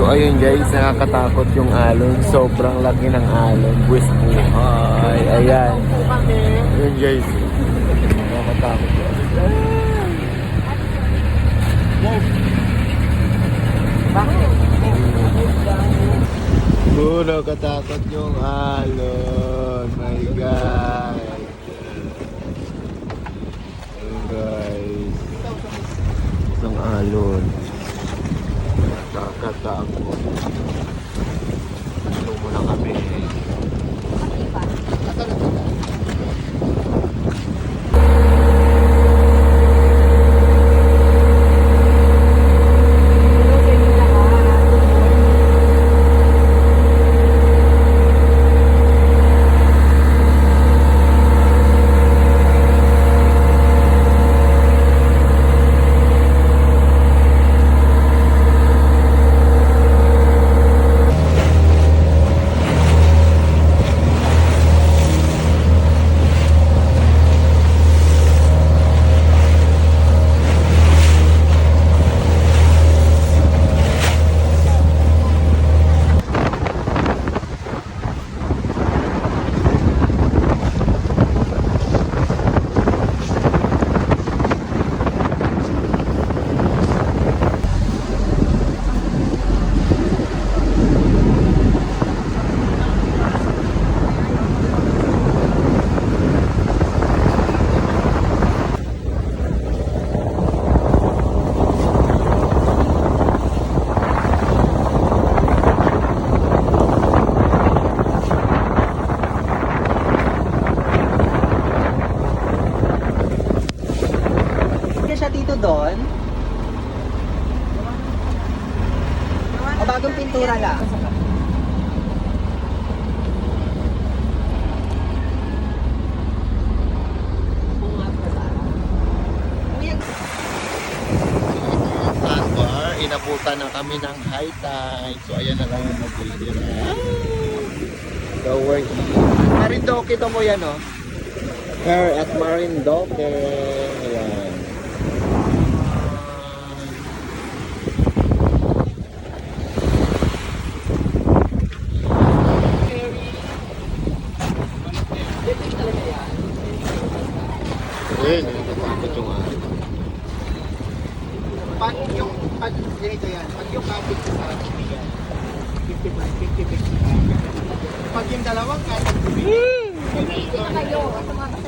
So ayun guys, nakakatakot yung alon. Sobrang laki ng alon. Buwis buhay. Ayan. Ayun guys. Nakakatakot yun. Oh, nakakatakot yung alon. My God. Ayun guys. Isang alon. Nakakatakot. Ito muna kami. Doon. O bagong pintura lang. Inabutan na kami ng high tide. So ayan na lang yung magtitira. So we're. Marindoke to mo yan, oh. Here at Marindoke. Ayun, nakatakot yung ano. Pag yung, pag ganito yan, pag yung kapit sa yan, 50 50 Pag yung dalawang kapit, Nandito na kayo sa mga.